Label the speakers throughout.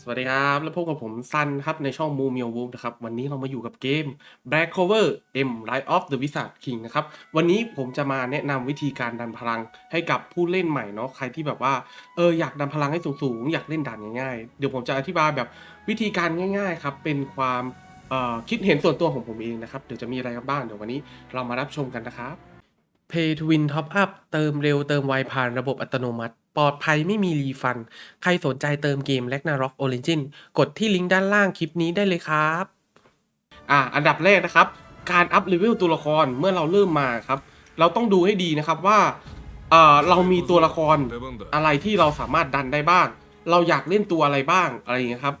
Speaker 1: สวัสดีครับ แล้วพบกับผมซันครับ ในช่อง m o o m i o w o l f นะครับ วันนี้เรามาอยู่กับเกม Black Cover M Rise of the Wizard King นะครับ วันนี้ผมจะมาแนะนำวิธีการดันพลังให้กับผู้เล่นใหม่เนาะใครที่แบบว่าเอออยากดันพลังให้สูงๆ อยากเล่นด่านง่ายๆ เดี๋ยวผมจะอธิบายแบบวิธีการง่าย ๆ ครับ เป็นความคิดเห็นส่วนตัวของผมเองนะครับ เดี๋ยวจะมีอะไรกันบ้างเดี๋ยววันนี้เรามารับชมกันนะครับ Pay to Win Top Up เติมเร็วเติมไวผ่านระบบอัตโนมัติ ปลอดภัยไม่มีรีฟัน ใครสนใจเติมเกม Ragnarok Origin กดที่ลิงก์ด้านล่างคลิปนี้ได้เลยครับ อ่า อันดับแรกนะครับ การอัพเลเวลตัวละครเมื่อเราเริ่มมาครับ เราต้องดูให้ดีนะครับว่าเอ่อเรามีตัวละครอะไรที่เราสามารถดันได้บ้าง เราอยากเล่นตัวอะไรบ้างอะไรอย่างเงี้ครับ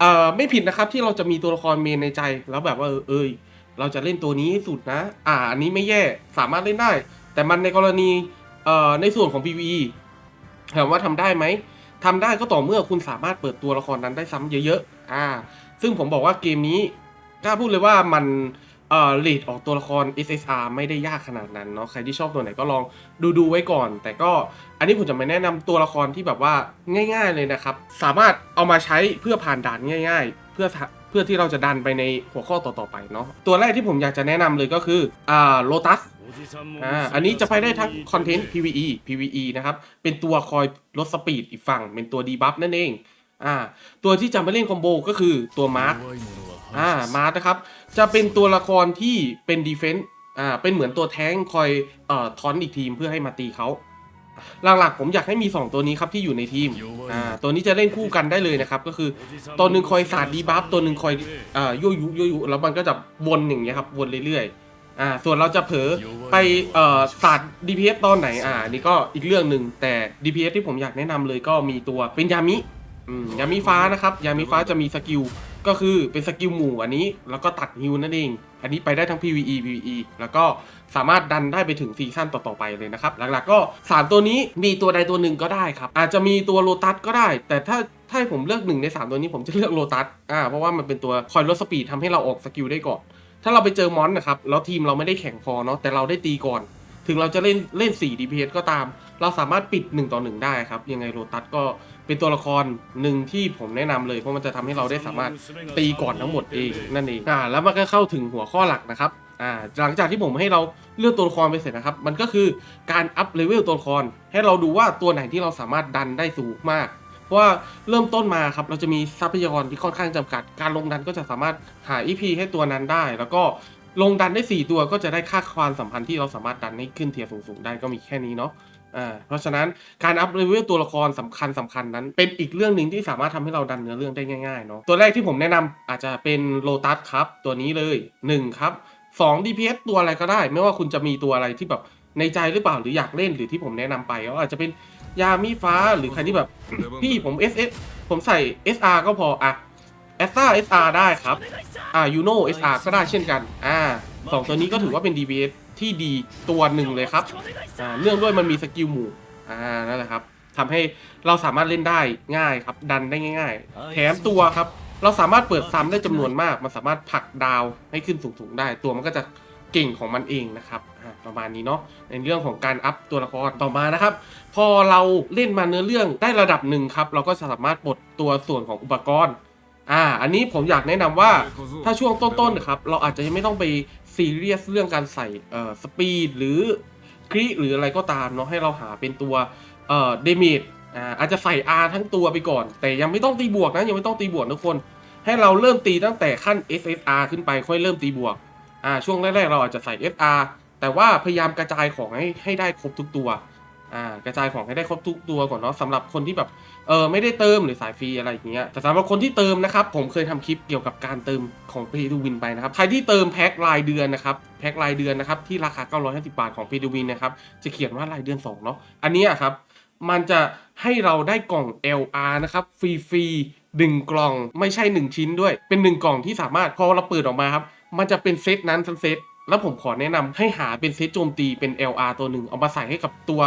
Speaker 1: เอ่อไม่ผิดนะครับที่เราจะมีตัวละครเมนในใจ แล้วแบบว่าเออเอยเราจะเล่นตัวนี้ให้สุดนะ อ่า อันนี้ไม่แย่สามารถเล่นได้ แต่มันในกรณีเอ่อในส่วนของ PVE ถามว่าทำได้ไหมทำได้ก็ต่อเมื่อคุณสามารถเปิดตัวละครนั้นได้ซ้ำเยอะๆ อ่า ซึ่งผมบอกว่าเกมนี้กล้าพูดเลยว่ามันเอ่อเลดออกตัวละคร SSR ไม่ได้ยากขนาดนั้นเนาะ ใครที่ชอบตัวไหนก็ลองดูดูๆไว้ก่อน แต่ก็อันนี้ผมจะมาแนะนำตัวละครที่แบบว่าง่าย ๆเลยนะครับ สามารถเอามาใช้เพื่อผ่านด่านง่าย ๆ เพื่อ เพื่อที่เราจะดันไปในหัวข้อต่อๆไปเนาะตัวแรกที่ผมอยากจะแนะนำเลยก็คืออ่าโลตัสอ่าอันนี้จะไปได้ทั้งคอนเทนต์ PVE PVE นะครับ เป็นตัวคอยลดสปีดอีกฝั่ง เป็นตัวดีบัฟนั่นเองอ่าตัวที่จะมาเล่นคอมโบก็คือตัวมาร์คอ่ามาร์คนะครับ จะเป็นตัวละครที่เป็นดีเฟนต์อ่าเป็นเหมือนตัวแท้งคอยเอ่อทอนอีกทีมเพื่อให้มาตีเขา หลักๆผมอยากให้มี 2 ตัวนี้ครับที่อยู่ในทีมอ่าตัวนี้จะเล่นคู่กันได้เลยนะครับก็คือตัวหนึ่งคอยสาดดีบัฟตัวหนึ่งคอยอ่ายั่วยุยั่วยุแล้วมันก็จะวนอย่างเงี้ยครับวนเรื่อยๆอ่าส่วนเราจะเผลอไปเอ่อศาสตร์ DPS ตอนไหนอ่านี่ก็อีกเรื่องหนึ่งแต่ DPS ที่ผมอยากแนะนำเลยก็มีตัวเป็นยามิอืมยามิฟ้านะครับยามิฟ้าจะมีสกิล ก็คือเป็นสกิลหมู่อันนี้ แล้วก็ตัดฮิวนั่นเอง อันนี้ไปได้ทั้ง PVE PVE แล้วก็สามารถดันได้ไปถึงซีซั่นต่อ ๆ ไปเลยนะครับ หลักๆก็ 3 ตัวนี้มีตัวใดตัวหนึ่งก็ได้ครับ อาจจะมีตัวโลตัสก็ได้ แต่ถ้าถ้าให้ผมเลือกหนึ่งใน 3 ตัวนี้ผมจะเลือกโลตัสอ่าเพราะว่ามันเป็นตัวคอยลดสปีดทำให้เราออกสกิลได้ก่อน ถ้าเราไปเจอมอนนะครับแล้วทีมเราไม่ได้แข่งพอเนาะแต่เราได้ตีก่อน ถึงเราจะเล่นเล่น4 DPS ก็ตาม เราสามารถปิด1ต่อ1ได้ครับ ยังไงโรตัสก็เป็นตัวละครหนึ่งที่ผมแนะนำเลย เพราะมันจะทำให้เราได้สามารถตีก่อนทั้งหมดเองนั่นเองอ่าแล้วมันก็เข้าถึงหัวข้อหลักนะครับอ่าหลังจากที่ผมให้เราเลือกตัวละครไปเสร็จนะครับ มันก็คือการอัพเลเวลตัวละคร ให้เราดูว่าตัวไหนที่เราสามารถดันได้สูงมากเพราะว่าเริ่มต้นมาครับเราจะมีทรัพยากรที่ค่อนข้างจำกัด การลงดันก็จะสามารถหา EP ให้ตัวนั้นได้ แล้วก็ลงดันได้ 4 ตัวก็จะได้ค่าความสัมพันธ์ที่เราสามารถดันให้ขึ้นเทียร์สูงๆได้ก็มีแค่นี้เนาะ อ่าเพราะฉะนั้นการอัพเลเวลตัวละครสำคัญสำคัญนั้น เป็นอีกเรื่องหนึ่งที่สามารถทำให้เราดันเนื้อเรื่องได้ง่ายๆเนาะตัวแรกที่ผมแนะนำอาจจะเป็นโลตัสครับตัวนี้เลย1ครับ2 DPS ตัวอะไรก็ได้ ไม่ว่าคุณจะมีตัวอะไรที่แบบในใจหรือเปล่าหรืออยากเล่นหรือที่ผมแนะนำไปก็อาจจะเป็นยามีฟ้าหรือใครที่แบบ พี่ผม SS ผมใส่ SR ก็พออะแอสตา SR ได้ครับ อ่ายูโน SR ก็ได้เช่นกัน อ่าสองตัวนี้ก็ถือว่าเป็น DPS ที่ดีตัวหนึ่งเลยครับอ่าเนื่องด้วยมันมีสกิลหมู่อ่านั่นแหละครับทำให้เราสามารถเล่นได้ง่ายครับ ดันได้ง่าย ๆ แถมตัวครับ เราสามารถเปิดซ้ำได้จำนวนมาก มันสามารถผลักดาวให้ขึ้นสูงๆได้ ตัวมันก็จะเก่งของมันเองนะครับอ่าประมาณนี้เนาะในเรื่องของการอัพตัวละครต่อมานะครับ พอเราเล่นมาเนื้อเรื่องได้ระดับหนึ่งครับ เราก็สามารถปลดตัวส่วนของอุปกรณ์อ่าอันนี้ผมอยากแนะนำว่าถ้าช่วงต้นๆนะครับ เราอาจจะยังไม่ต้องไป ซีเรียสเรื่องการใส่เอ่อสปีดหรือคริหรืออะไรก็ตามเนาะให้เราหาเป็นตัวเอ่อเดเมจอ่าอาจจะใส่ R ทั้งตัวไปก่อน แต่ยังไม่ต้องตีบวกนะยังไม่ต้องตีบวกทุกคน ให้เราเริ่มตีตั้งแต่ขั้น SSR ขึ้นไปค่อยเริ่มตีบวกอ่าช่วงแรกๆเราอาจจะใส่ SR แต่ว่าพยายามกระจายของให้ให้ได้ครบทุกตัว อ่ากระจายของให้ได้ครบทุกตัวก่อนเนาะสำหรับคนที่แบบเออไม่ได้เติมหรือสายฟรีอะไรอย่างเงี้ยแต่สำหรับคนที่เติมนะครับผมเคยทำคลิปเกี่ยวกับการเติมของ Pay to Win ไปนะครับใครที่เติมแพ็ครายเดือนนะครับแพ็ครายเดือนนะครับที่ราคา 950 บาทของ Pay to Win นะครับจะเขียนว่ารายเดือน2เนาะอันนี้ครับมันจะให้เราได้กล่อง LR นะครับฟรีฟรีๆหนึ่งกล่องไม่ใช่ 1 ชิ้นด้วย เป็น 1 กล่องที่สามารถพอเราเปิดออกมาครับมันจะเป็นเซตนั้นทั้งเซตแล้วผมขอแนะนำให้หาเป็นเซตโจมตีเป็น LR ตัวหนึ่งเอามาใส่ให้กับตัว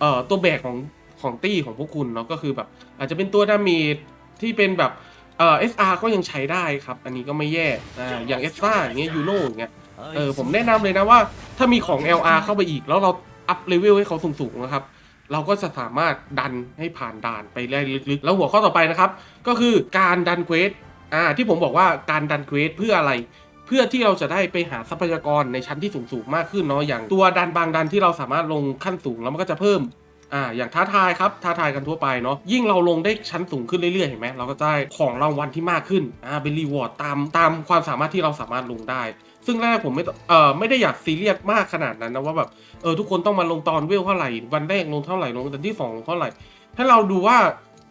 Speaker 1: เอ่อตัวแบกของของตี้ของพวกคุณเนาะก็คือแบบ อาจจะเป็นตัวดาเมจที่เป็นแบบเอ่อ SR ก็ยังใช้ได้ครับ อันนี้ก็ไม่แย่อ่าอย่าง SR อย่างเงี้ยยูโนอย่างเงี้ยเออผมแนะนำเลยนะว่าถ้ามีของ LR เข้าไปอีก แล้วเราอัพเลเวลให้เขาสูงๆนะครับ เราก็จะสามารถดันให้ผ่านด่านไปได้ลึกๆ แล้วหัวข้อต่อไปนะครับ ก็คือการดันเควสอ่าที่ผมบอกว่าการดันเควสเพื่ออะไรเพื่อที่เราจะได้ไปหาทรัพยากรในชั้นที่สูงๆมากขึ้นเนาะอย่างตัวดันบางดันที่เราสามารถลงขั้นสูงแล้วมันก็จะเพิ่มอ่าอย่างท้าทายครับท้าทายกันทั่วไปเนาะยิ่งเราลงได้ชั้นสูงขึ้นเรื่อยๆเห็นไหมเราก็จะได้ของรางวัลที่มากขึ้นอ่าเป็นรีวอร์ดตามตามความสามารถที่เราสามารถลงได้ ซึ่งแรกผมไม่เอ่อไม่ได้อยากซีเรียสมากขนาดนั้นนะว่าแบบเออทุกคนต้องมาลงตอนเวลเท่าไหร่วันแรกลงเท่าไหร่ลงตอนที่สองลงเท่าไหร่ถ้เราดูว่า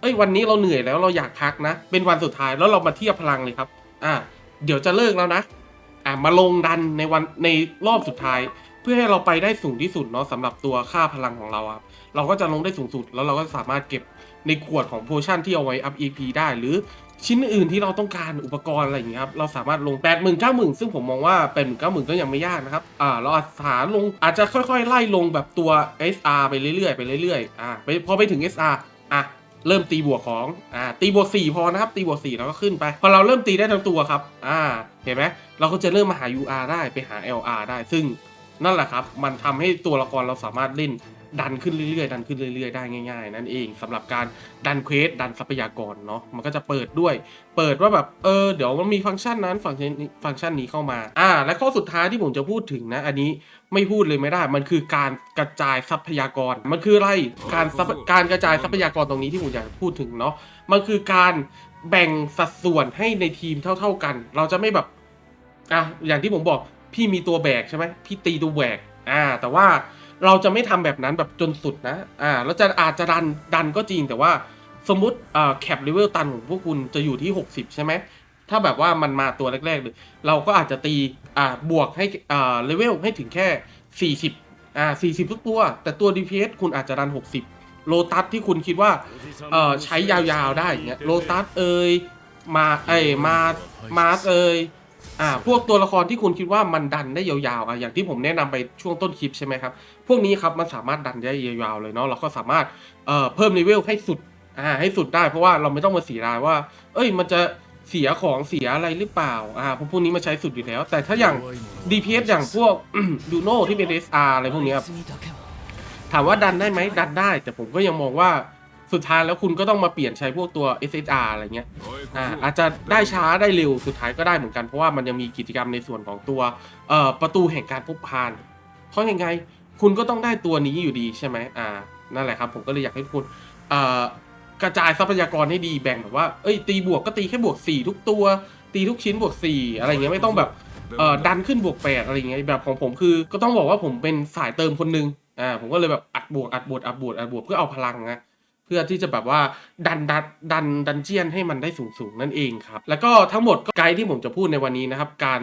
Speaker 1: เอ้ยวันนี้เราเหนื่อยแล้วเราอยากพักนะ เป็นวันสุดท้ายแล้วเรามาเทียบพลังเลยครับอ่าเดี๋ยวจะเลิกแล้วนะ อ่ามาลงดันในวันในรอบสุดท้าย เพื่อให้เราไปได้สูงที่สุดเนาะสำหรับตัวค่าพลังของเราครับเราก็จะลงได้สูงสุด แล้วเราก็สามารถเก็บในขวดของโพชั่นที่เอาไว้อัพ EP ได้หรือชิ้นอื่นที่เราต้องการอุปกรณ์อะไรอย่างเงี้ยครับเราสามารถลง 8 0 0 0 0 9 0 0 0ซึ่งผมมองว่า 8 0 0 0 0 9 0 0 0ก็ยังไม่ยากนะครับอ่าเราอาจหาลงอาจจะค่อยๆ ไล่ลงแบบตัว SR ไปเรื่อยๆไปเรื่อยๆอ่าไปพอไปถึง SR อะ เริ่มตีบวกของอ่าตีบวกสี่พอนะครับ ตีบวกสี่แล้วก็ขึ้นไป พอเราเริ่มตีได้ทั้งตัวครับ อ่า เห็นไหมเราก็จะเริ่มมาหา UR ได้ไปหา LR ได้ ซึ่งนั่นแหละครับ มันทำให้ตัวละครเราสามารถเล่น ดันขึ้นเรื่อยๆ ดันขึ้นเรื่อยๆ ได้ง่าย ๆ นั่นเองสำหรับการดันเควสดันทรัพยากรเนาะมันก็จะเปิดด้วย เปิดว่าแบบเออเดี๋ยวมันมีฟังก์ชันนั้นฟังก์ชันนี้ฟังก์ชันนี้เข้ามาอ่าและข้อสุดท้ายที่ผมจะพูดถึงนะ อันนี้ไม่พูดเลยไม่ได้ มันคือการกระจายทรัพยากร มันคืออะไรการการกระจายทรัพยากรตรงนี้ที่ผมอยากจะพูดถึงเนาะมันคือการแบ่งสัดส่วนให้ในทีมเท่า ๆกัน เราจะไม่แบบอะอย่างที่ผมบอกพี่มีตัวแบกใช่ไหมพี่ตีตัวแบกอ่าแต่ว่า เราจะไม่ทำแบบนั้นแบบจนสุดนะ อ่าเราจะอาจจะดันดันก็จริงแต่ว่าสมมติอ่าแคปเลเวลตันของพวกคุณจะอยู่ที่ 60 ใช่ไหม ถ้าแบบว่ามันมาตัวแรกๆเลยเราก็อาจจะตีอ่าบวกให้อ่าเลเวลให้ถึงแค่ 40 อ่า 40 ทุกตัว แต่ตัว DPS คุณอาจจะดัน 60 โลตัสที่คุณคิดว่าเอ่อใช้ยาวๆได้อย่างเงี้ยโลตัสเอยมาเอยมามาเอย อ่าพวกตัวละครที่คุณคิดว่ามันดันได้ยาวๆอะอย่างที่ผมแนะนำไปช่วงต้นคลิปใช่ไหมครับ พวกนี้ครับมันสามารถดันได้ยาวๆเลยเนาะเราก็สามารถเอ่อเพิ่มเลเวลให้สุดอ่าให้สุดได้เพราะว่าเราไม่ต้องมาเสียดายว่า เอ้ยมันจะเสียของเสียอะไรหรือเปล่าอ่าพราะพวกนี้มาใช้สุดอยู่แล้ว แต่ถ้าอย่าง DPS อย่างพวกดูโน่ที่เป็น SR อะไรพวกนี้ครับถามว่าดันได้ไหมดันได้ แต่ผมก็ยังมองว่า สุดท้ายแล้วคุณก็ต้องมาเปลี่ยนใช้พวกตัว SSR อะไรเงี้ยอ่าอาจจะได้ช้าได้เร็วสุดท้ายก็ได้เหมือนกัน เพราะว่ามันยังมีกิจกรรมในส่วนของตัวเอ่อประตูแห่งการพบพาน เพราะยังไงคุณก็ต้องได้ตัวนี้อยู่ดีใช่ไหมอ่านั่นแหละครับผมก็เลยอยากให้ทุกคนเอ่อกระจายทรัพยากรให้ดีแบ่งแบบว่าเอ้ยตีบวกก็ตีแค่บวก 4 ทุกตัว ตีทุกชิ้นบวก 4 อะไรเงี้ยไม่ต้องแบบเอ่อดันขึ้นบวก 8 อะไรเงี้ยแบบของผมคือ ก็ต้องบอกว่าผมเป็นสายเติมคนนึงอ่าผมก็เลยแบบอัดบวกอัดบวกอัดบวกอัดบวกเพื่อเอาพลังนะ พื่อที่จะแบบว่าดันดันดันดันเจียนให้มันได้สูงสูงนั่นเองครับ แล้วก็ทั้งหมดก็ไกด์ที่ผมจะพูดในวันนี้นะครับ การ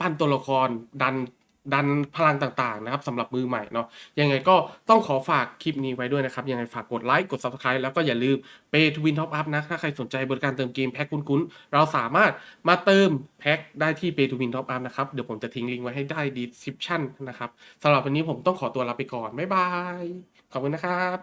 Speaker 1: ปั้นตัวละครดันดันพลังต่างๆนะครับสำหรับมือใหม่เนาะยังไงก็ต้องขอฝากคลิปนี้ไว้ด้วยนะครับ ยังไงฝากกดไลค์กด Subscribe แล้วก็อย่าลืม Pay to Win Top Up นะ ถ้าใครสนใจบริการเติมเกมแพ็คคุ้นๆ เราสามารถมาเติมแพ็คได้ที่ Pay to Win Top Up นะครับ เดี๋ยวผมจะทิ้งลิงก์ไว้ให้ได้ description นะครับสำหรับวันนี้ผมต้องขอตัวลาไปก่อน บ๊ายบาย ขอบคุณนะครับ